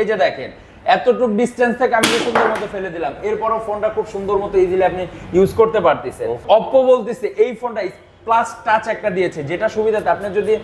এই যে দেখেন এতটুকু ডিস্টেন্স থেকে আমি সুন্দর মতো ফেলে দিলাম। এরপরও ফোনটা খুব সুন্দর মতো ইজিলি আপনি ইউজ করতে পারতেছেন। অপ্পো বলতেছে এই ফোনটা প্লাস টাচ একটা দিয়েছে যেটা সুবিধাতে আপনি যদি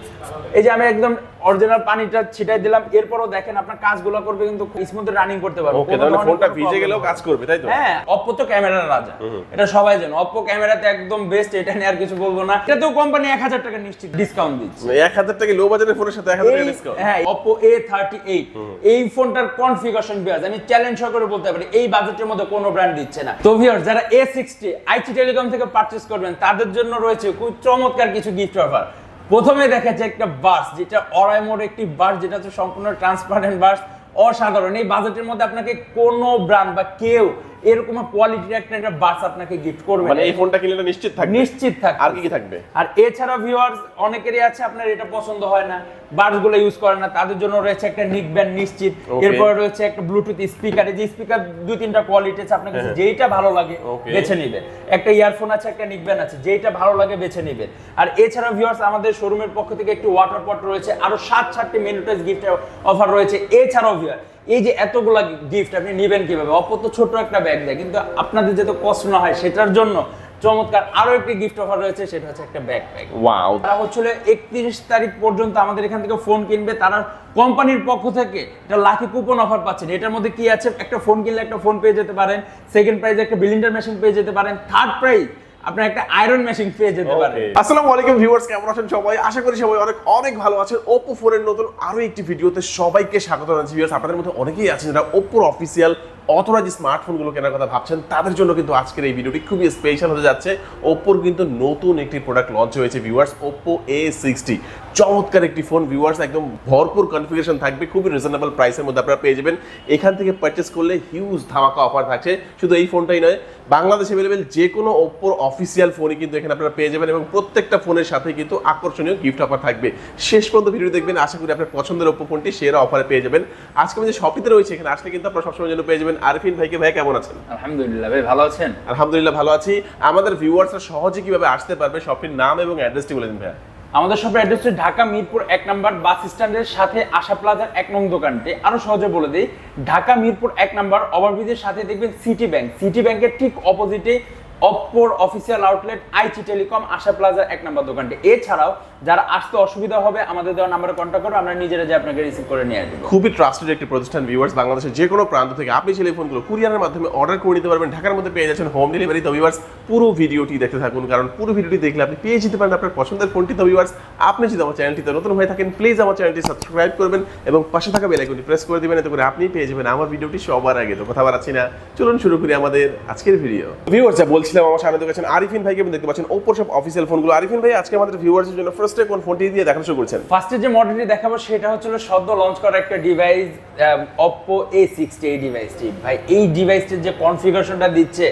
এই যে আমি একদম অরিজিনাল পানিটা ছিটাই দিলাম এরপরও দেখেন আপনার কাজগুলো করবে কিন্তু স্মুথ রানিং করতে পারবে। ওকে তাহলে ফোনটা ভিজে গেলেও কাজ করবে তাই তো? হ্যাঁ অপ্পো তো ক্যামেরার রাজা। এটা সবাই জানে। অপ্পো ক্যামেরাতে একদম বেস্ট এটা নিয়ে আর কিছু বলব না। এটাতেও কোম্পানি এক হাজার টাকা নিশ্চিত ডিসকাউন্ট দিচ্ছে। এক হাজার টাকা লো বাজারের ফোনের সাথে এক হাজার টাকা এই- ডিসকাউন্ট হ্যাঁ Oppo A38 এই ফোনটার কনফিগারেশন বিয়াজ আমি চ্যালেঞ্জ করে বলতে পারি এই বাজেটের মধ্যে কোনো ব্র্যান্ড দিচ্ছে না। তো ভিউয়ার্স যারা A60 আইটি টেলিকম থেকে পারচেজ করবেন তাদের জন্য রয়েছে খুব চমৎকার কিছু গিফট অফার প্রথমে দেখাচ্ছে একটা বাস যেটা অরাই মোড একটি বাস যেটা হচ্ছে সম্পূর্ণ ট্রান্সপারেন্ট বাস অসাধারণ। এই বাজেটের মধ্যে আপনাকে কোনো ব্র্যান্ড বা কেউ এরকম কোয়ালিটির একটা একটা বাস আপনাকে গিফট করবে। মানে এই ফোনটা কিনলে নিশ্চিত থাকবে? নিশ্চিত থাকবে। আর কি কি থাকবে? আর এছাড়া ভিউয়ার্স অনেকেরই আছে আপনার এটা পছন্দ হয় না। বাসগুলো ইউজ করে না তাদের জন্য রয়েছে একটা নিক ব্যান্ড নিশ্চিত. এরপর রয়েছে একটা ব্লুটুথ স্পিকার এই যে স্পিকার দুই তিনটা কোয়ালিটি আছে আপনার কাছে যেইটা ভালো লাগে. বেছে নেবেন। একটা ইয়ারফোন আছে একটা নিক ব্যান্ড আছে যেইটা ভালো লাগে বেছে নেবেন। আর এছাড়া ভিউয়ার্স আমাদের শোরুমের পক্ষ থেকে একটি ওয়াটার পট রয়েছে আরও সাত সাতটি মিনিটেজ গিফট অফার রয়েছে। এছাড়াও ভিউয়ার এই যে এতগুলা গিফট আপনি নেবেন কীভাবে? অপর তো ছোট একটা ব্যাগ দেয় কিন্তু আপনাদের যাতে কষ্ট না হয় সেটার জন্য চমৎকার আরও একটি গিফট অফার রয়েছে সেটা হচ্ছে একটা ব্যাকপ্যাক ওয়াও তারা হচ্ছিল একত্রিশ তারিখ পর্যন্ত আমাদের এখান থেকে ফোন কিনবে তারা কোম্পানির পক্ষ থেকে একটা লাকি কুপন অফার পাচ্ছেন। এটার মধ্যে কি আছে? একটা ফোন কিনলে একটা ফোন পেয়ে যেতে পারেন সেকেন্ড প্রাইজে একটা বিলিন্ডার মেশিন পেয়ে যেতে পারেন থার্ড প্রাইজ আপনার একটা আয়রন মেশিন পেয়ে যেতে পারেন। আসসালামু আলাইকুম ভিউয়ার্স কেমন আছেন সবাই? আশা করি সবাই অনেক অনেক ভালো আছেন। Oppo ফোনের নতুন আরও একটি ভিডিওতে সবাইকে স্বাগত জানাচ্ছি। ভিউয়ার্স আপনাদের মধ্যে অনেকেই আছেন যারা Oppo অফিসিয়াল অথরাইজ স্মার্টফোনগুলো কেনার কথা ভাবছেন, তাদের জন্য কিন্তু আজকের এই ভিডিওটি খুবই স্পেশাল হতে যাচ্ছে। ওপ্পোর কিন্তু নতুন একটি প্রোডাক্ট লঞ্চ হয়েছে ভিউয়ার্স Oppo A60 চমৎকার একটি ফোন ভিউয়ার্স একদম ভরপুর কনফিগারেশন থাকবে, খুবই রিজনেবল প্রাইসের মধ্যে আপনারা পেয়ে যাবেন। এখান থেকে পারচেস করলে হিউজ ধামাকা অফার থাকছে। শুধু এই ফোনটাই নয়, বাংলাদেশে অ্যাভেলেবেল যে কোনো ওপ্পোর অফিসিয়াল ফোনই কিন্তু এখানে আপনারা পেয়ে যাবেন এবং প্রত্যেকটা ফোনের সাথে কিন্তু আকর্ষণীয় গিফট অফার থাকবে। শেষ পর্যন্ত ভিডিও দেখবেন, আশা করি আপনার পছন্দের ওপ্পো ফোনটি সেরা অফারে পেয়ে যাবেন। আজকে যে শপিতে রয়েছে, এখানে আসলে কিন্তু আপনারা সবসময় জন্য পেয়ে যাবেন আরফিন ভাইকে ভাই কেমন আছেন? আলহামদুলিল্লাহ ভাই ভালো আছেন? আলহামদুলিল্লাহ ভালো আছি। আমাদের ভিউয়ার্সরা সহজে কীভাবে আসতে পারবে? শপটির নাম এবং অ্যাড্রেসটি বলে দিন ভাই আমাদের শপের অ্যাড্রেস হচ্ছে ঢাকা মিরপুর এক নম্বর বাস স্ট্যান্ডের সাথে আশা প্লাজার এক নং দোকানটি। আরও সহজে বলে দিই ঢাকা মিরপুর এক নম্বর ওভারব্রিজের সাথে দেখবেন সিটি ব্যাংক সিটি ব্যাংকের ঠিক অপোজিটে অপ্পোর official outlet IT telecom Asha প্লাজার এক নম্বর দোকানটি। এছাড়াও যারা আসতে অসুবিধা হবে আমাদের দেওয়া নাম্বারে কন্ট্যাক্ট করবে আমরা নিজেরা যে আপনাকে রিসিভ করে নিয়ে আসব। খুবই ট্রাস্টেড একটি প্রতিষ্ঠান ভিউয়ার্স বাংলাদেশের যে কোনো প্রান্ত থেকে আপনি ছেলে ফোনগুলো কুরিয়ারের মাধ্যমে অর্ডার করে নিতে পারবেন ঢাকার মধ্যে পেয়ে যাচ্ছেন হোম ডেলিভারি তো ভিউয়ার্স পুরো ভিডিওটি দেখতে থাকুন কারণ পুরো ভিডিওটি দেখলে আপনি পেয়ে যেতে পারেন আপনার পছন্দের ফোনটি তো ভিউয়ার্স আপনি যদি আমার চ্যানেলটিতে নতুন হয়ে থাকেন প্লিজ আমার চ্যানেলটি সাবস্ক্রাইব করবেন এবং পাশে থাকা বেল আইকনটি প্রেস করে দিবেন এতে করে আপনি পেয়ে যাবেন আমার ভিডিওটি সবার আগে। তো কথা বাড়াচ্ছি না চলুন শুরু করি আমাদের আজকের ভিডিও ভিউয়ার্স যা বলছিলাম, আমার সামনে দেখেছেন আরিফিন ভাইকে আপনি দেখতে পাচ্ছেন। ওপর সব অফিসিয়াল ফোনগুলো আরিফিন ভাই, আজকে আমাদের ভিউয়ার্সের জন্য ফার্স্টে কোন ফোনটি দিয়ে দেখানো শুরু করছেন? ফার্স্টে যে মডেলটি দেখাবো, সেটা হচ্ছে সদ্য লঞ্চ করা একটা ডিভাইস অপ্পো এ সিক্সটি এই ডিভাইসটি ভাই, এই ডিভাইসটির যে কনফিগারেশনটা দিচ্ছে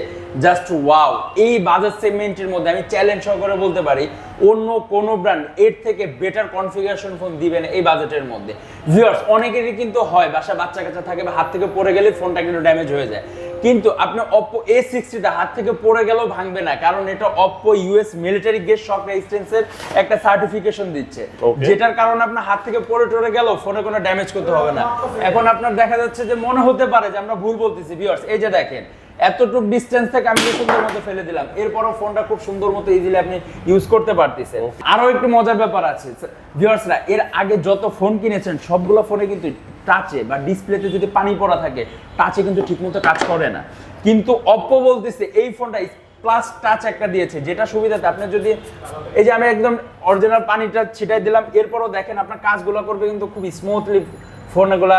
জাস্ট ওয়াও এই বাজার সেগমেন্টের মধ্যে আমি চ্যালেঞ্জ সহকারে বলতে পারি অন্য কোনো ব্র্যান্ড এর থেকে বেটার কনফিগারেশন ফোন দিবে না এই বাজেটের মধ্যে। ভিউয়ার্স অনেকেরই কিন্তু হয় বাসা বাচ্চা কাচ্চা থাকে বা হাত থেকে পড়ে গেলে ফোনটা কিন্তু ড্যামেজ হয়ে যায়। কিন্তু আপনি অপ্পো এ সিক্সটিটা হাত থেকে পড়ে গেলেও ভাঙবে না কারণ এটা Oppo US military grade shock রেজিস্ট্যান্সের একটা সার্টিফিকেশন দিচ্ছে। যেটার কারণে আপনার হাত থেকে পড়ে টরে গেল ফোনে কোনো ড্যামেজ করতে হবে না। এখন আপনার দেখা যাচ্ছে যে মনে হতে পারে যে আমরা ভুল বলতেছি ভিউয়ার্স এই যে দেখেন এতটুকু ডিস্টেন্স থেকে আমি সুন্দর মতো ফেলে দিলাম। এরপরও ফোনটা খুব সুন্দর মতো ইজিলি আপনি ইউজ করতে পারতেছেন। আরও একটু মজার ব্যাপার আছে। ভিউয়ার্সরা এর আগে যত ফোন কিনেছেন সবগুলো ফোনে কিন্তু টাচে বা ডিসপ্লেতে যদি পানি পড়া থাকে টাচে কিন্তু ঠিকমতো কাজ করে না। কিন্তু অপ্পো বলতেছে এই ফোনটা প্লাস টাচ একটা দিয়েছে যেটা সুবিধাতে আপনি যদি এই যে আমি একদম অরিজিনাল পানিটা ছিটাই দিলাম এরপরও দেখেন আপনার কাজগুলো করবে কিন্তু খুব স্মুথলি ফোনগুলা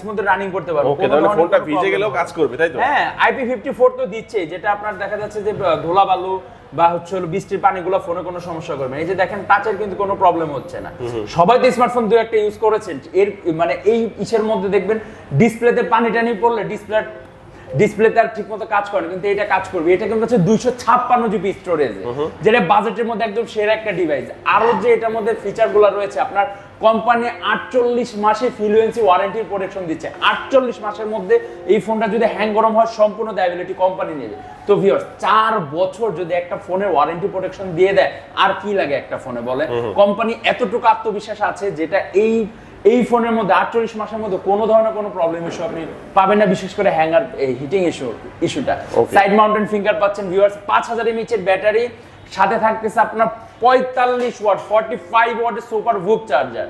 স্মুথ রানিং করতে পারবে। ওকে তাহলে ফোনটা ভিজে গেলেও কাজ করবে তাই তো? হ্যাঁ আইপি ফিফটি ফোর তো দিচ্ছে যেটা আপনার দেখা যাচ্ছে যে ধুলা বালু বা হচ্ছে হলো বৃষ্টির পানিগুলো ফোনে কোনো সমস্যা করবে না। এই যে দেখেন টাচের কিন্তু কোনো প্রবলেম হচ্ছে না। সবাই তো স্মার্টফোন দু একটা ইউজ করেছেন। এর মানে এই ইসের মধ্যে দেখবেন ডিসপ্লেতে পানি টানি পড়লে ডিসপ্লে ডিসপ্লেতে আর ঠিক মতো কাজ করে না, কিন্তু এটা কাজ করবে। এটা কিন্তু হচ্ছে দুইশো ছাপ্পান্ন জিবি স্টোরেজ যেটা বাজেটের মধ্যে একদম সেরা একটা ডিভাইস আরও যে এটার মধ্যে ফিচারগুলো রয়েছে আপনার কোম্পানি আটচল্লিশ মাসে ফ্লুয়েন্সি ওয়ারেন্টির প্রোটেকশন দিচ্ছে। আটচল্লিশ মাসের মধ্যে এই ফোনটা যদি হ্যাং গরম হয় সম্পূর্ণ দায়বিলিটি কোম্পানি নেবে। তো ভিউয়ার্স চার বছর যদি একটা ফোনের ওয়ারেন্টি প্রোটেকশন দিয়ে দেয় আর কি লাগে একটা ফোনে বলে কোম্পানি এতটুকু আত্মবিশ্বাস আছে যেটা এই এই ফোনের মধ্যে আটচল্লিশ মাসের মধ্যে কোনো ধরনের কোনো প্রবলেম ইস্যু আপনি পাবেন না বিশেষ করে হ্যাঙ্গার হিটিং ইস্যু ইস্যুটা সাইড মাউন্টেন ফিঙ্গার পাচ্ছেন ভিউয়ার্স পাঁচ হাজার এমএচের ব্যাটারি সাথে থাকতেছে আপনার পঁয়তাল্লিশ ওয়াট ফর্টি ফাইভ ওয়াটের সুপার ভোগ চার্জার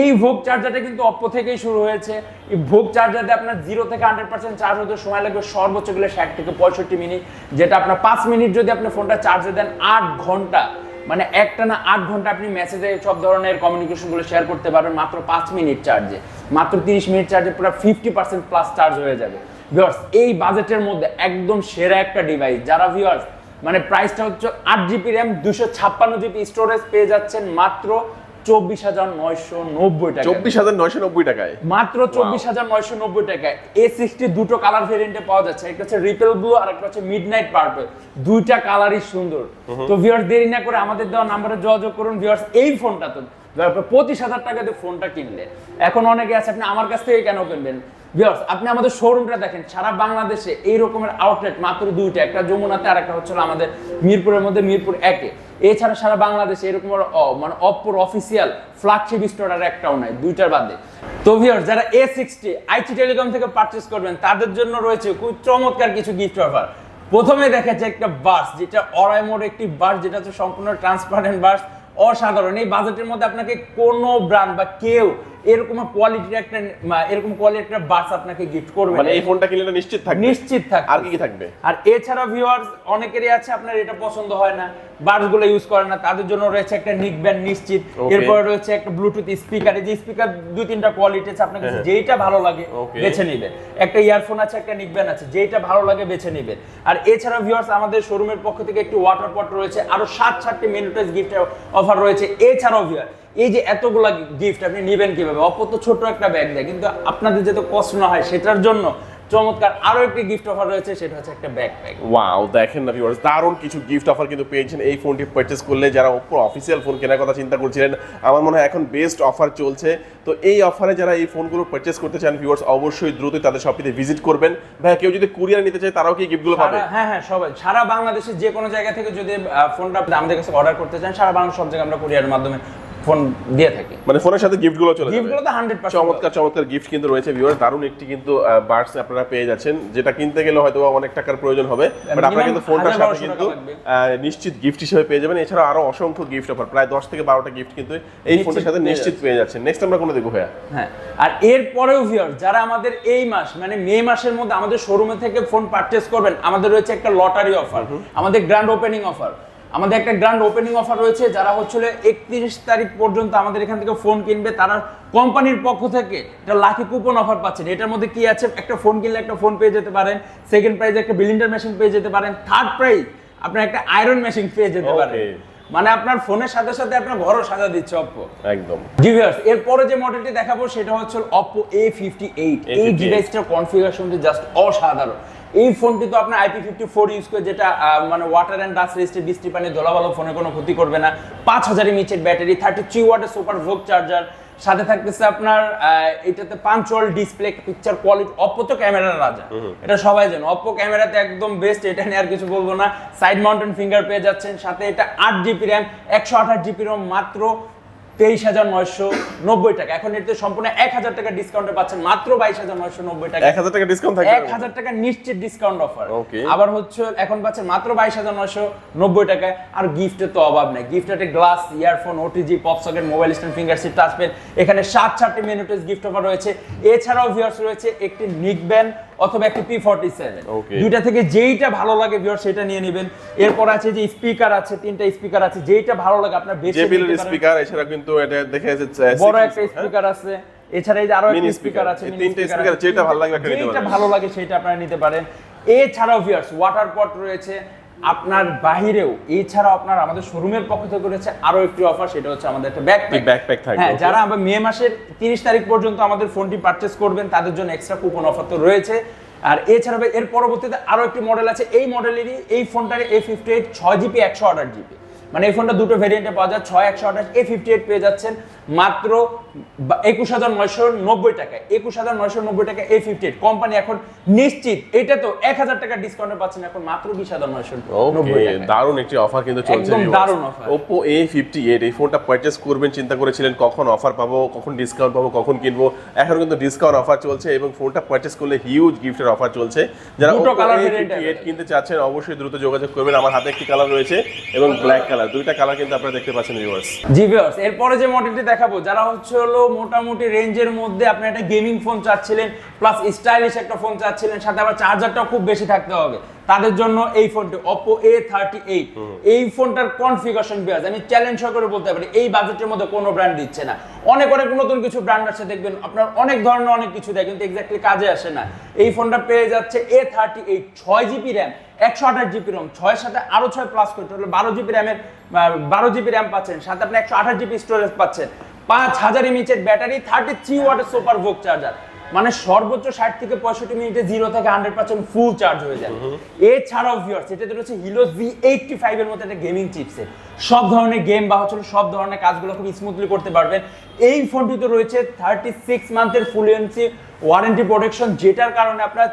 এই ভোগ চার্জারটা কিন্তু অপ্পো থেকেই শুরু হয়েছে। এই ভোগ চার্জারতে আপনার জিরো থেকে হান্ড্রেড পার্সেন্ট চার্জ হতে সময় লাগবে সর্বোচ্চ গেলে ষাট থেকে পঁয়ষট্টি মিনিট যেটা আপনার পাঁচ মিনিট যদি আপনি ফোনটা চার্জে দেন আট ঘণ্টা মানে একটা না আট ঘণ্টা আপনি মেসেজে সব ধরনের কমিউনিকেশনগুলো শেয়ার করতে পারবেন, মাত্র পাঁচ মিনিট চার্জে মাত্র তিরিশ মিনিট চার্জে পুরো ফিফটি পার্সেন্ট প্লাস চার্জ হয়ে যাবে। ভিওয়ার্স এই বাজেটের মধ্যে একদম সেরা একটা ডিভাইস যারা ভিওয়ার্স মানে প্রাইসটা হচ্ছে আট জিবি র্যাম দুশো ছাপ্পান্ন জিবি স্টোরেজ পেয়ে যাচ্ছেন মাত্র চব্বিশ হাজার নয়শো নব্বই টাকা চব্বিশ হাজার নয়শো নব্বই টাকায়? মাত্র চব্বিশ হাজার নয়শো নব্বই টাকায়। এ সিক্সটি দুটো কালার ভেরিয়েন্টে পাওয়া যাচ্ছে। একটা হচ্ছে রিপেল ব্লু আর একটা হচ্ছে মিড নাইট পার্পল দুইটা কালারই সুন্দর। তো ভিউয়ার্স দেরি না করে আমাদের দেওয়া নাম্বারে যোগাযোগ করুন। ভিউয়ার্স এই ফোনটা তো পঁচিশ হাজার টাকাতে ফোনটা কিনলেন এখন অনেকে আছে আপনি আমার কাছ থেকে কেন কিনবেন? ভিউয়ার্স আপনি আমাদের শোরুমটা দেখেন, সারা বাংলাদেশে এই রকমের আউটলেট মাত্র দুইটা, একটা যমুনাতে আর একটা হচ্ছে আমাদের মিরপুরের মধ্যে মিরপুর একে। এছাড়া সারা বাংলাদেশে এরকম মানে অপ্পোর অফিসিয়াল ফ্ল্যাগশিপ স্টোর আর একটাও নাই, দুইটার বাদে। তো ভিউয়ার্স যারা এ সিক্সটি আইটি টেলিকম থেকে পারচেস করবেন, তাদের জন্য রয়েছে খুব চমৎকার কিছু গিফট অফার প্রথমে দেখাচ্ছে একটা বাস যেটা অরাইমোর একটি বাস যেটা হচ্ছে সম্পূর্ণ ট্রান্সপারেন্ট বাস অসাধারণ। এই বাজেটের মধ্যে আপনাকে কোনো ব্র্যান্ড বা কেউ এরকম কোয়ালিটির একটা এরকম কোয়ালিটির একটা বাস আপনাকে গিফট করবে। মানে এই ফোনটা কিনলে নিশ্চিত থাকবে। নিশ্চিত থাকবে। আর কি কি থাকবে? আর এছাড়া ভিউয়ার্স অনেকেরই আছে আপনার এটা পছন্দ হয় না। বাসগুলো ইউজ করে না তাদের জন্য রয়েছে একটা নিক ব্যান্ড নিশ্চিত. এরপরে রয়েছে একটা ব্লুটুথ স্পিকার এই যে স্পিকার দুই তিনটা কোয়ালিটি আছে আপনার কাছে যেইটা ভালো লাগে বেছে নেবেন একটা ইয়ারফোন আছে একটা নিক ব্যান্ড আছে যেইটা ভালো লাগে বেছে নেবেন আর এছাড়া ভিউয়ার্স আমাদের শোরুমের পক্ষ থেকে একটি ওয়াটার পট রয়েছে আরও সাত সাতটি মিনিটেজ গিফট অফার রয়েছে। এছাড়াও ভিউয়ার এই যে এতগুলা গিফট আপনি নেবেন কীভাবে? অপর তো ছোট একটা ব্যাগ দেয় কিন্তু আপনাদের যাতে কষ্ট না হয় সেটার জন্য চমৎকার আরও একটি গিফট অফার রয়েছে সেটা হচ্ছে একটা ব্যাকপ্যাক ওয়াও দেখেন না ভিউয়ার্স দারুণ কিছু গিফট অফার কিন্তু পেয়েছেন এই ফোনটি পারচেস করলে। যারা অফিসিয়াল ফোন কেনার কথা চিন্তা করছিলেন আমার মনে হয় এখন বেস্ট অফার চলছে। তো এই অফারে যারা এই ফোনগুলো পারচেস করতে চান ভিউয়ার্স অবশ্যই দ্রুতই তাদের শপিতে ভিজিট করবেন। ভাই কেউ যদি কুরিয়ার নিতে চায় তারাও কি গিফটগুলো পাবে? হ্যাঁ হ্যাঁ সবাই। সারা বাংলাদেশের যে কোনো জায়গা থেকে যদি ফোনটা আমাদের কাছে অর্ডার করতে চান সারা বাংলাদেশ সব জায়গায় আমরা কুরিয়ারের মাধ্যমে ফোন দিয়ে থাকি। মানে ফোনের সাথে গিফটগুলো চলে যাবে। গিফটগুলো তো হান্ড্রেড চমৎকার চমৎকার গিফট কিন্তু রয়েছে ভিউয়ার দারুণ একটি কিন্তু বার্ডস আপনারা পেয়ে যাচ্ছেন যেটা কিনতে গেলে হয়তো অনেক টাকার প্রয়োজন হবে। বাট আপনারা কিন্তু ফোনটার সাথে কিন্তু নিশ্চিত গিফট হিসেবে পেয়ে যাবেন। এছাড়া আরও অসংখ্য গিফট অফার প্রায় দশ থেকে বারোটা গিফট কিন্তু এই ফোনের সাথে নিশ্চিত পেয়ে যাচ্ছেন। নেক্সট আমরা কোনো দেখব ভাইয়া? হ্যাঁ আর এরপরেও ভিউয়ার যারা আমাদের এই মাস মানে মে মাসের মধ্যে আমাদের শোরুমে থেকে ফোন পারচেস করবেন আমাদের রয়েছে একটা লটারি অফার আমাদের গ্র্যান্ড ওপেনিং অফার আমাদের একটা গ্র্যান্ড ওপেনিং অফার রয়েছে যারা হচ্ছিল একত্রিশ তারিখ পর্যন্ত আমাদের এখান থেকে ফোন কিনবে তারা কোম্পানির পক্ষ থেকে একটা লাকি কুপন অফার পাচ্ছেন। এটার মধ্যে কি আছে? একটা ফোন কিনলে একটা ফোন পেয়ে যেতে পারেন সেকেন্ড প্রাইজে একটা বিলিন্ডার মেশিন পেয়ে যেতে পারেন থার্ড প্রাইজ আপনার একটা আয়রন মেশিন পেয়ে যেতে পারেন। মানে আপনার ফোনের সাথে সাথে আপনার ঘরও সাজা দিচ্ছে অপ্পো একদম। ডিভাইস এরপরে যে মডেলটি দেখাবো সেটা হচ্ছে Oppo A58 এই A58 ডিভাইসটার কনফিগারেশনটি জাস্ট অসাধারণ। এই ফোনটি তো আপনার আইপি ফিফটি ফোর ইউজ করে যেটা মানে ওয়াটার অ্যান্ড ডাস্ট রেজিস্টে বৃষ্টি পানি ধোলাবালো ফোনে কোনো ক্ষতি করবে না। পাঁচ হাজার এমএচের ব্যাটারি থার্টি থ্রি ওয়াটের সুপার ভোগ চার্জার সাথে থাকতেছে আপনার এটাতে wall display picture quality Oppo তো ক্যামেরার রাজা। এটা সবাই জানো। অপ্পো ক্যামেরাতে একদম বেস্ট এটা নিয়ে আর কিছু বলব না। সাইড মাউন্টেন ফিঙ্গার পেয়ে যাচ্ছেন সাথে এটা আট জিবি র্যাম একশো আঠাশ জিবি রোম মাত্র। তেইশ হাজার নয়শো নব্বই টাকা। এখন এতে সম্পূর্ণ এক হাজার টাকা ডিসকাউন্টে পাচ্ছেন। মাত্র বাইশ হাজার নয়শো নব্বই টাকা। এক হাজার টাকা ডিসকাউন্ট থাকবে। এক হাজার টাকা নিশ্চিত ডিসকাউন্ট অফার. আবার হচ্ছে এখন পাচ্ছেন মাত্র বাইশ হাজার নয়শো নব্বই টাকায়। আর গিফটের তো অভাব নেই। গিফটের glass earphone OTG pop socket mobile stand finger seat touch pen এখানে সাত সাতটি মিনিটেজ গিফট অফার রয়েছে। এছাড়াও ভিউয়ার্স রয়েছে একটি নিক ব্যান্ড অথবা একটি পি ফর্টি সেভেন দুইটা থেকে যেইটা ভালো লাগে ভিওর সেটা নিয়ে নেবেন। এরপর আছে যে স্পিকার আছে তিনটা স্পিকার আছে যেইটা ভালো লাগে আপনার বেশি স্পিকার এছাড়া কিন্তু এটা দেখে যাচ্ছে বড় একটা স্পিকার আছে। এছাড়া এই যে আরও হ্যাঁ? একটা স্পিকার আছে তিনটা আছে। যেটা ভালো লাগে যেটা ভালো লাগে সেটা আপনারা নিতে পারেন। এছাড়াও ভিউয়ার্স ওয়াটার পট রয়েছে। আপনার বাহিরেও এছাড়াও আপনার আমাদের শোরুমের পক্ষ থেকে রয়েছে আরও একটি অফার সেটা হচ্ছে আমাদের একটা ব্যাকপ্যাক backpack থাকবে, হ্যাঁ যারা আমরা মে মাসের 30 তারিখ পর্যন্ত আমাদের ফোনটি পারচেজ করবেন তাদের জন্য এক্সট্রা কুপন অফার তো রয়েছে। আর এছাড়া এর পরবর্তীতে আরও একটি মডেল আছে এই মডেলেরই এই ফোনটার এ ফিফটি এইট ছয় জিবি একশো আঠাশ জিবি মানে এই ফোনটা দুটো ভেরিয়েন্টে পাওয়া যায় ছয় একশো আঠাশ এ ফিফটি এইট পেয়ে যাচ্ছেন। মাত্র একুশ হাজার নয়শো নব্বই টাকা একুশ হাজার নয়শো নব্বই টাকা এ ফিফটি এইট কোম্পানি এখন নিশ্চিত এটা তো এক হাজার টাকা ডিসকাউন্টে পাচ্ছেন এখন মাত্র বিশ হাজার নয়শো দারুণ একটি অফার কিন্তু চলছে দারুণ offer। Oppo A58 এই ফোনটা পারচেজ করবেন চিন্তা করেছিলেন কখন অফার পাবো কখন ডিসকাউন্ট পাবো কখন কিনবো। এখন কিন্তু ডিসকাউন্ট অফার চলছে এবং ফোনটা পারচেজ করলে হিউজ গিফটের অফার চলছে। যারা দুটো Oppo colour variant A58 available। কিনতে চাচ্ছেন অবশ্যই দ্রুত যোগাযোগ করবেন। আমার হাতে একটি কালার রয়েছে এবং ব্ল্যাক কালার দুইটা কালার কিন্তু আপনারা দেখতে পাচ্ছেন ভিউয়ার্স জি ভিউয়ার্স এরপরে যে মডেলটি দেখাবো। যারা হচ্ছে হলো মোটামুটি রেঞ্জের মধ্যে আপনি একটা গেমিং ফোন চাচ্ছিলেন প্লাস স্টাইলিশ একটা ফোন চাচ্ছিলেন, সাথে আবার চার্জারটাও খুব বেশি থাকতে হবে। তাদের জন্য এই ফোনটি Oppo A38 এই ফোনটার কনফিগারেশন বিয়াজ আমি চ্যালেঞ্জ করে বলতে পারি এই বাজেটের মধ্যে কোনো ব্র্যান্ড দিচ্ছে না। অনেক অনেক নতুন কিছু ব্র্যান্ড আছে দেখবেন আপনার অনেক ধরনের অনেক কিছু দেয় কিন্তু এক্স্যাক্টলি কাজে আসে না। এই ফোনটা পেয়ে যাচ্ছে A38 ছয় জিবি র্যাম একশো আঠাশ জিবি রম ছয়ের সাথে আরও ছয় প্লাস করতে হলে বারো জিবি র্যামের বারো জিবি র্যাম পাচ্ছেন সাথে আপনি একশো আঠাশ জিবি স্টোরেজ পাচ্ছেন। পাঁচ হাজার এমএচের ব্যাটারি থার্টি থ্রি ওয়াটের সুপার ভোক চার্জার মানে সর্বোচ্চ ষাট থেকে পঁয়ষট্টি মিনিটে জিরো থেকে হান্ড্রেড পার্সেন্ট ফুল চার্জ হয়ে যায়। এছাড়াও ভিওর্স এটা রয়েছে হিলো ভি এইটটি ফাইভের মতো একটা গেমিং চিপসেট সব ধরনের গেম বা হচ্ছে সব ধরনের কাজগুলো খুব স্মুথলি করতে পারবেন। এই ফোনটিতে রয়েছে থার্টি সিক্স মান্থের ফুল ফুলুয়েন্সি ওয়ারেন্টি প্রোটেকশন, যেটার কারণে আপনার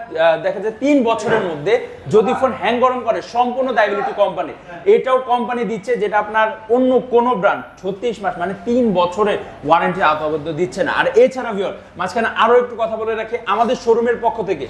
দেখা যায় তিন বছরের মধ্যে যদি ফোন হ্যাং গরম করে, সম্পূর্ণ দায়বিলিটি কোম্পানি এটাও কোম্পানি দিচ্ছে যেটা আপনার অন্য কোনো ব্র্যান্ড ছত্রিশ মাস মানে তিন বছরের ওয়ারেন্টি আওতাবদ্ধ দিচ্ছে না। আর এছাড়া ভিওর মাঝখানে আরও একটু কথা বলে রাখি, আমাদের শোরুমের পক্ষ থেকে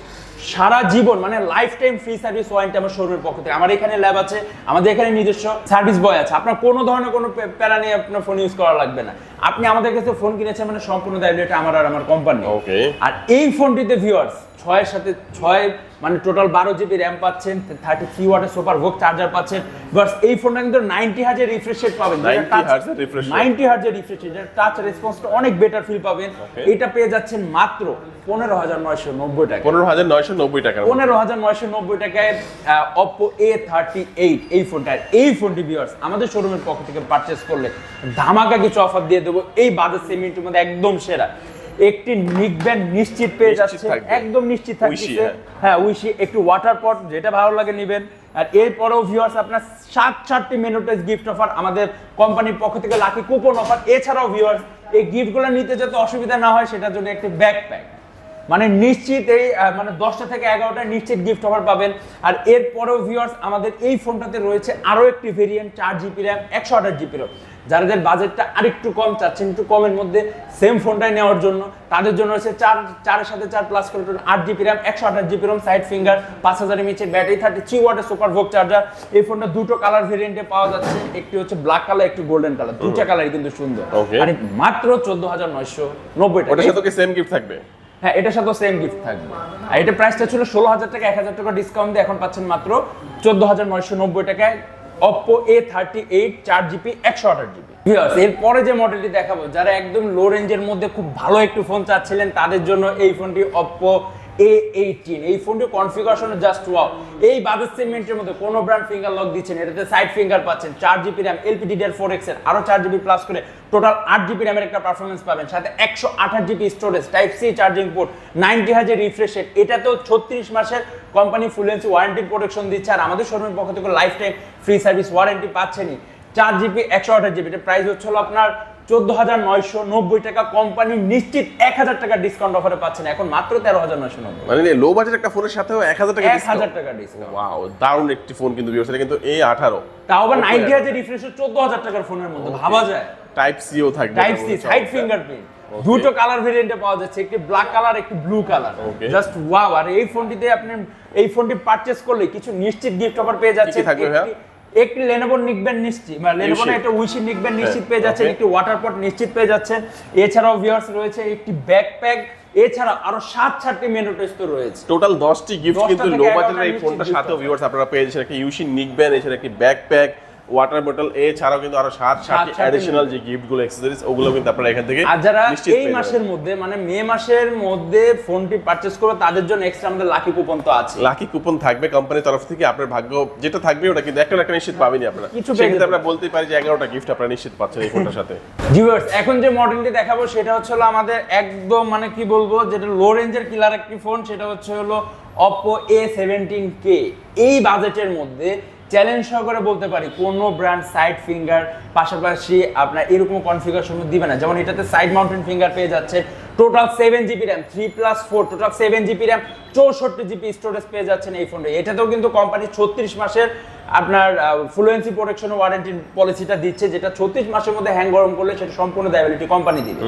সারা জীবন মানে life time free service warranty আমার শোরুমের পক্ষ থেকে। আমার এখানে ল্যাব আছে আমাদের এখানে নিজস্ব সার্ভিস বয় আছে। আপনার কোনো ধরনের কোনো প্যারা নিয়ে আপনার ফোন ইউজ করা লাগবে না। আপনি আমাদের কাছে ফোন কিনেছেন মানে সম্পূর্ণ দায়িত্ব আমার আর আমার কোম্পানি ওকে আর এই ফোনটিতে ভিউয়ার্স ছয়ের সাথে ছয় মানে টোটাল বারো জিবি র্যাম পাচ্ছেন থার্টি থ্রি ওয়াটের সুপার ভোক চার্জার পাচ্ছেন। বাস এই ফোনটা কিন্তু নাইনটি হাজার রিফ্রেশ রেট পাবেন। 90 hertz এর refresh rate। নাইনটি হাজার রিফ্রেশ রেট টাচ রেসপন্সটা অনেক বেটার ফিল পাবেন। এটা পেয়ে যাচ্ছেন মাত্র পনেরো হাজার নয়শো নব্বই টাকা। পনেরো হাজার নয়শো নব্বই মধ্যে। পনেরো হাজার নয়শো নব্বই টাকায় অপো এ থার্টি এইট এই ফোনটা এই ফোনটি ভিউয়ার্স আমাদের শোরুমের পক্ষ থেকে পারচেস করলে ধামাকা কিছু অফার দিয়ে দেবো। এই বাজার সেমিটের মধ্যে একদম সেরা। একটি নিক ব্যান্ড নিশ্চিত পেয়ে যাচ্ছে একদম নিশ্চিত থাকছে হ্যাঁ। হ্যাঁ উইশি একটু ওয়াটার পট যেটা ভালো লাগে নেবেন। আর এরপরেও ভিউয়ার্স আপনার সাত চারটি মেনোটেজ গিফট অফার আমাদের কোম্পানির পক্ষ থেকে লাকি কুপন অফার এছাড়াও ভিউয়ার্স এই গিফটগুলো নিতে যাতে অসুবিধা না হয় সেটার জন্য একটি ব্যাকপ্যাক মানে নিশ্চিত এই মানে দশটা থেকে এগারোটা নিশ্চিত গিফট অফার পাবেন। আর এরপরেও ভিউয়ার্স আমাদের এই ফোনটাতে রয়েছে আরও একটি ভেরিয়েন্ট চার জিবি র্যাম একশো আঠাশ জিবি র্যাম যাদের বাজেটটা আরেকটু কম চাচ্ছেন একটু কমের মধ্যে সেম ফোনটাই নেওয়ার জন্য। তাদের জন্য রয়েছে চার চারের সাথে চার প্লাস করে আট জিবি র্যাম একশো আঠাশ জিবি র্যাম সাইড ফিঙ্গার পাঁচ হাজার এমএচের ব্যাটারি থার্টি থ্রি ওয়াটের সুপার ভোক চার্জার এই ফোনটা দুটো কালার ভেরিয়েন্টে পাওয়া যাচ্ছে। একটি হচ্ছে ব্ল্যাক কালার একটি গোল্ডেন কালার দুটা কালারই কিন্তু সুন্দর. আর মাত্র চোদ্দ হাজার নয়শো নব্বই টাকা। ওটার সাথে কি সেম গিফট থাকবে? হ্যাঁ এটার সাথে সেম গিফট থাকবে। আর এটা প্রাইসটা ছিল ষোলো হাজার টাকা এক হাজার টাকা ডিসকাউন্ট দিয়ে এখন পাচ্ছেন মাত্র চোদ্দ হাজার নয়শো নব্বই টাকায়। অপো এ থার্টি এইট চার জিবি একশো আঠাশ জিবি এরপরে যে মডেলটি দেখাবো, যারা একদম লো রেঞ্জের মধ্যে খুব ভালো একটু ফোন চাচ্ছিলেন, তাদের জন্য এই ফোনটি অপো এ এইটিন এই ফোনটি কনফিগারেশন জাস্ট ওয়াও এই বাজাজ সেগমেন্টের মধ্যে কোনো ব্র্যান্ড ফিঙ্গার লক দিচ্ছেন এটাতে সাইড ফিঙ্গার পাচ্ছেন, চার GB RAM LPDDR four এক্সের, আরও চার জিবি প্লাস করে টোটাল আট জিবি র্যামের একটা পারফরমেন্স পাবেন, সাথে একশো আঠাশ GB storage type C charging port ninety হাজার রিফ্রেশ রেট এটাতেও ছত্রিশ মাসের কোম্পানি ফুলেন্সি ওয়ারেন্টি প্রোটেকশন দিচ্ছে, আর আমাদের শোরুমের পক্ষ থেকে life time free service warranty পাচ্ছেনই। চার জিবি একশো আঠাশ জিবি এটা প্রাইস হচ্ছে হলো আপনার চোদ্দ হাজার নয়শো নব্বই টাকা কোম্পানি নিশ্চিত এক হাজার টাকা ডিসকাউন্ট অফারে পাচ্ছেন এখন মাত্র তেরো হাজার নয়শো নব্বই। মানে লো বাজেট একটা ফোনের সাথেও এক হাজার টাকা এক হাজার টাকা ডিসকাউন্ট ওয়াও দারুণ একটি ফোন কিন্তু viewers, কিন্তু এ আঠারো। তাও আবার নাইনটি হাজার। রিফ্রেশ চোদ্দ হাজার টাকার ফোনের মধ্যে ভাবা যায়। টাইপ সিও থাকবে টাইপ সি সাইড ফিঙ্গারপ্রিন্ট দুটো কালার ভেরিয়েন্টে পাওয়া যাচ্ছে একটি ব্ল্যাক কালার একটি ব্লু কালার জাস্ট ওয়াও আর এই ফোনটিতে আপনি এই ফোনটি পারচেজ করলে কিছু নিশ্চিত গিফট অফার পেয়ে যাচ্ছে থাকবে ভাইয়া? একটি লেনোভো নিকবেন নিশ্চিত মানে লেনোভো। একটা উইশি নিকবেন নিশ্চিত পেয়ে যাচ্ছেন একটি ওয়াটার পট নিশ্চিত পেয়ে যাচ্ছেন এছাড়াও ভিউয়ার্স রয়েছে একটি ব্যাকপ্যাক এছাড়া আরও সাত সাতটি মেনু টেস্ট তো রয়েছে। টোটাল দশটি গিফট 10টা কিন্তু লো বাজেটের এই নিশ্চিত ফোনটার সাথেও ভিউয়ার্স আপনারা পেয়ে যাচ্ছেন একটা ইউসি নিকবেন এছাড়া একটি ব্যাকপ্যাক ওয়াটার বোতল এছাড়াও কিন্তু আরও সাত সাতটি সাতটি অ্যাডিশনাল যে গিফটগুলো অ্যাক্সেসরিজ ওগুলো কিন্তু আপনারা এখান থেকে আর যারা এই মাসের মধ্যে মানে মে মাসের মধ্যে ফোনটি পারচেজ করবে তাদের জন্য এক্সট্রা আমাদের লাকি কুপন তো আছে। লাকি কুপন থাকবে কোম্পানির তরফ থেকে আপনার ভাগ্য যেটা থাকবে ওটা কিন্তু একটা একটা নিশ্চিত পাবেনই আপনারা। কিছু সেক্ষেত্রে আমরা বলতেই পারি যে এগারোটা গিফট আপনারা নিশ্চিত পাচ্ছেন এই ফোনটার সাথে। ভিউয়ার্স এখন যে মডেলটি দেখাবো সেটা হচ্ছে হলো আমাদের একদম মানে কি বলব যেটা লো রেঞ্জের কিলার একটি ফোন সেটা হচ্ছে হলো Oppo A17K এই বাজেটের মধ্যে চ্যালেঞ্জ সহকারে বলতে পারি, কোনো ব্র্যান্ড সাইড ফিঙ্গার পাশাপাশি আপনার এরকম কনফিগারেশন দিবে না। যেমন এটাতে সাইড মাউন্টেন ফিঙ্গার পেয়ে যাচ্ছে total seven GB RAM three plus four total seven GB RAM চৌষট্টি জিবি স্টোরেজ পেয়ে যাচ্ছেন এই ফোনটা এটাতেও কিন্তু কোম্পানি ছত্রিশ মাসের আপনার ফ্লুয়েন্সি প্রোটেকশন ওয়ারেন্টি পলিসিটা দিচ্ছে যেটা ছত্রিশ মাসের মধ্যে হ্যাং গরম করলে সেটা সম্পূর্ণ দায়বিলিটি কোম্পানি দিবে।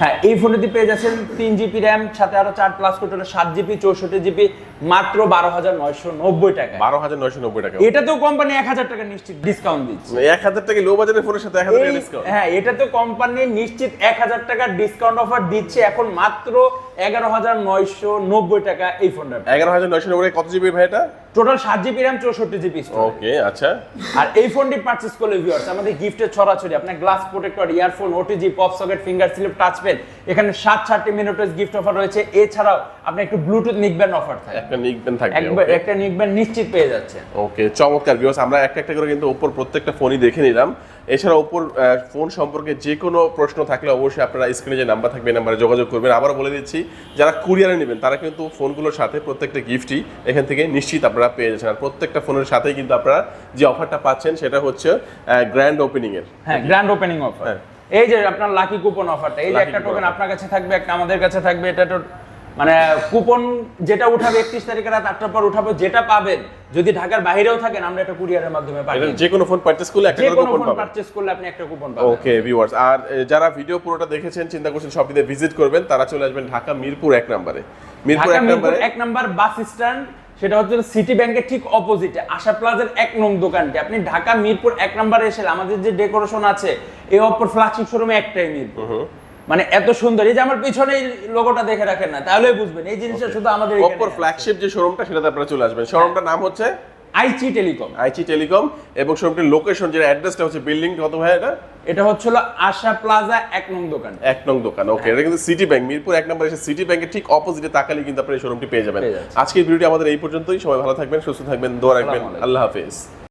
হ্যাঁ এই ফোনটি পেয়ে যাচ্ছেন তিন জিবি র্যাম সাথে আরও চার প্লাস কোটোটা সাত জিবি চৌষট্টি জিবি মাত্র বারো হাজার নয়শো নব্বই টাকা বারো হাজার নয়শো নব্বই টাকা এটাতেও কোম্পানি এক হাজার টাকা নিশ্চিত ডিসকাউন্ট দিচ্ছে। এক হাজার টাকা লো বাজারের ফোনের সাথে এক হাজার টাকা ডিসকাউন্ট হ্যাঁ এটা তো কোম্পানি নিশ্চিত এক হাজার টাকা ডিসকাউন্ট অফার দিচ্ছে এখন মাত্র এগারো হাজার নয়শো নব্বই টাকা এই ফোনটা এগারো হাজার নয়শো নব্বই কত জিবি ভাই এটা? টোটাল সাত জিবি র্যাম চৌষট্টি জিবি ওকে আচ্ছা। আর এই ফোনটি পারচেজ করলে ভিউয়ার্স আমাদের গিফটের ছড়াছড়ি আপনার glass protector earphone OTG pop socket finger sleeve touch pen এখানে সাত চারটি মিনিটের গিফট অফার রয়েছে। এছাড়াও আপনি একটু ব্লুটুথ নিকবেন অফার থাকে একটা নিকবেন থাকবে একবার একটা নিকবেন নিশ্চিত পেয়ে যাচ্ছে। ওকে চমৎকার ভিউয়ার্স আমরা একটা একটা করে কিন্তু ওপর প্রত্যেকটা ফোনই দেখে নিলাম। এছাড়া ওপর ফোন সম্পর্কে যে কোনো প্রশ্ন থাকলে অবশ্যই আপনারা স্ক্রিনে যে নাম্বার থাকবে এই নাম্বারে যোগাযোগ করবেন। আবারও বলে দিচ্ছি যারা কুরিয়ারে নেবেন তারা কিন্তু ফোনগুলোর সাথে প্রত্যেকটা গিফটই এখান থেকে নিশ্চিত আপনারা পেয়ে যাচ্ছেন। আর প্রত্যেকটা ফোনের সাথেই কিন্তু আপনারা যে অফারটা পাচ্ছেন সেটা হচ্ছে গ্র্যান্ড ওপেনিং এর। হ্যাঁ গ্র্যান্ড ওপেনিং অফার। এই যে আপনার লাকি কুপন অফারটা এই যে একটা টোকেন আপনার কাছে থাকবে একটা আমাদের কাছে থাকবে এটা তো মানে কুপন যেটা উঠাবে একত্রিশ তারিখে রাত আটটার পর উঠাবো যেটা পাবেন যদি ঢাকার বাইরেও থাকেন আমরা এটা কুরিয়ারের মাধ্যমে পাঠাই যে কোনো ফোন পারচেজ করলে একটা কুপন ফোন পাবেন। পারচেজ করলে আপনি একটা কুপন পাবেন। ওকে ভিউয়ার্স আর যারা ভিডিও পুরোটা দেখেছেন চিন্তা করছেন শপিতে ভিজিট করবেন তারা চলে আসবেন ঢাকা মিরপুর এক নম্বরে। মিরপুর এক নম্বরে এক নাম্বার বাস স্ট্যান্ড সেটা হচ্ছে সিটি ব্যাংকের ঠিক অপোজিটে আশা প্লাজার এক নং দোকানটি। আপনি ঢাকা মিরপুর এক নম্বরে এসে আমাদের যে ডেকোরেশন আছে এই অপর ফ্ল্যাগশিপ শোরুমে একটাই মিরপুর। মানে এত সুন্দর এই যে আমার পিছনে এই লোগোটা দেখে রাখেন না তাহলেই বুঝবেন এই জিনিসটা শুধু আমাদের অপর ফ্ল্যাগশিপ যে শোরুমটা সেটাতে আপনারা চলে আসবেন। শোরুমটার নাম হচ্ছে? আইচি টেলিকম। আইচি টেলিকম এবং শোরুমটির লোকেশন যেটা অ্যাড্রেসটা হচ্ছে বিল্ডিং কত ভাই এটা? এটা হচ্ছিল আশা প্লাজা এক নং দোকান। এক নং দোকান ওকে এটা কিন্তু সিটি ব্যাংক মিরপুর এক নম্বর এসে সিটি ব্যাংকের ঠিক অপোজিটে তাকালে কিন্তু আপনি এই শোরুমটি পেয়ে যাবেন। আজকের ভিডিওটি আমাদের এই পর্যন্তই সবাই ভালো থাকবেন সুস্থ থাকবেন দোয়া রাখবেন। আল্লাহ হাফেজ।